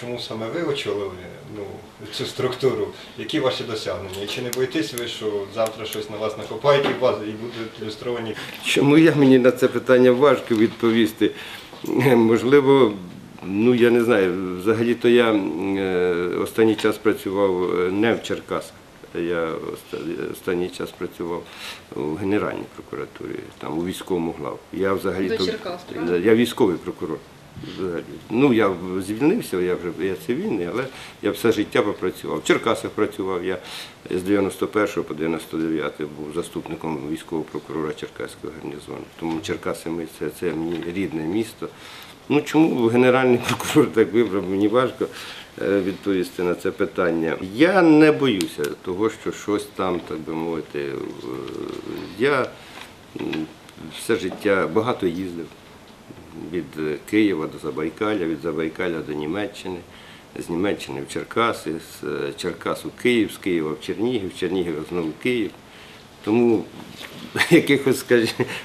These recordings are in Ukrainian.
Чому саме ви очолили ну, цю структуру? Які ваші досягнення? І чи не боїтесь ви, що завтра щось на вас накопають і вас і будуть ілюстровані? Чому я мені на це питання важко відповісти? Можливо, ну я не знаю. Взагалі-то я е, останній час працював е, не в Черкасах. Я останній час працював у Генеральній прокуратурі, там у військовому главу. Я взагалі До то- Черкас, я військовий прокурор. Взагалі. Ну, я звільнився, я вже я цивільний, але я все життя попрацював. В Черкасах працював я з 91 по 99 був заступником військового прокурора Черкаського гарнізону. Тому Черкаси ми це, це мені рідне місто. Ну чому генеральний прокурор так вибрав, мені важко е, відповісти на це питання. Я не боюся того, що щось там, так би мовити. е, Я все життя багато їздив від Києва до Забайкалля, від Забайкалля до Німеччини, з Німеччини в Черкаси, з е, Черкас у Київ, з Києва в Чернігів, з Чернігова знову Київ. Тому якихось,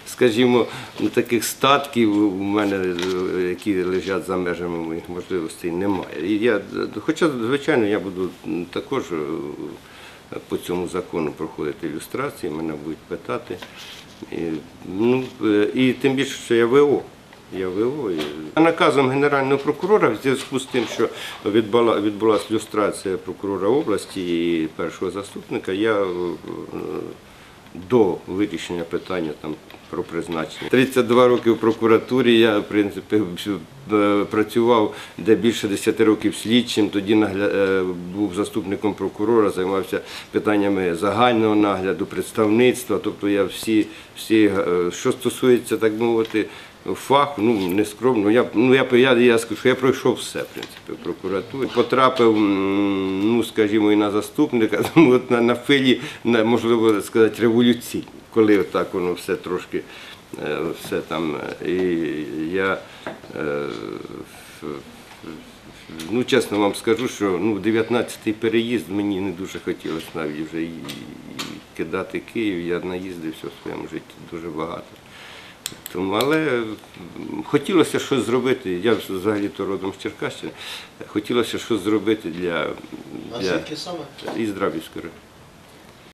скажімо, ну, таких статків у мене, е, які лежать за межами моїх можливостей, немає. І я, хоча, звичайно, я буду також е, по цьому закону проходити ілюстрації, мене будуть питати. І, ну, і тим більше, що я ВО. Я. Наказом Генерального прокурора, в зв'язку з тим, що відбулася люстрація прокурора області і першого заступника, я е, до вирішення питання там про призначення. 32 роки в прокуратурі я, в принципі, е, працював де більше 10 років слідчим, тоді е, був заступником прокурора, займався питаннями загального нагляду, представництва. Тобто я всі, всі що стосується, так мовити, фаху, ну не скромно. Я, ну, я, я, я скажу, що я пройшов все, в принципі, в. Потрапив, ну, скажімо, і на заступника, тому от на, на филі, на, можливо сказати, революційні, коли отак воно все трошки, е, все там. е, І я, е, ну, чесно вам скажу, що ну, 19-й переїзд мені не дуже хотілося навіть вже і, і кидати Київ. Я наїздився в своєму житті дуже багато. Тому, але хотілося щось зробити. Я взагалі-то родом з Черкащини. Хотілося щось зробити для, А для звідки саме? із Драбівської.